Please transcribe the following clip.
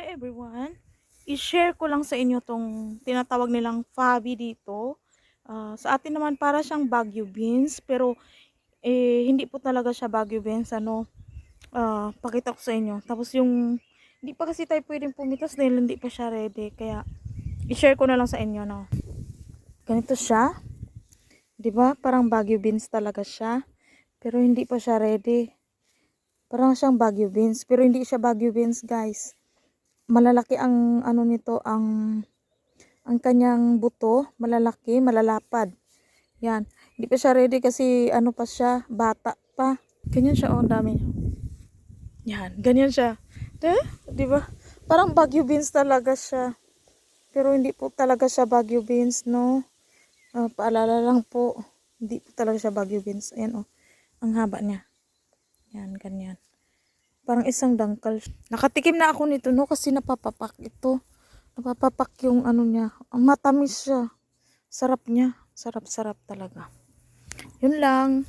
Hi everyone! I-share ko lang sa inyo tong tinatawag nilang Fabi dito. Ah, sa atin naman para siyang Baguio beans pero eh, hindi po talaga siya Baguio beans ano. Ah, pakita ko sa inyo. Tapos yung hindi pa kasi tayo pwedeng pumitas dahil hindi pa siya ready kaya i-share ko na lang sa inyo no. Ganito siya. ba? Parang Baguio beans talaga siya. Pero hindi pa siya ready. Parang siyang Baguio beans pero hindi siya Baguio beans, guys malalaki ang ano nito ang ang kanyang buto. Malalaki malalapad. Yan. Hindi pa siya ready kasi ano pa siya bata pa. Ganyan siya oh dami yan ganyan siya. De di ba? Parang Baguio beans talaga siya. Pero hindi po talaga siya Baguio beans no? Ah, paalala lang po. Hindi po talaga siya Baguio beans. Ayan oh. Ang haba niya. Yan ganyan Parang isang dangkal. Nakatikim na ako nito no kasi napapapak ito. Napapapak yung ano niya. Ang matamis siya. Sarap niya. Sarap-sarap talaga. Yun lang.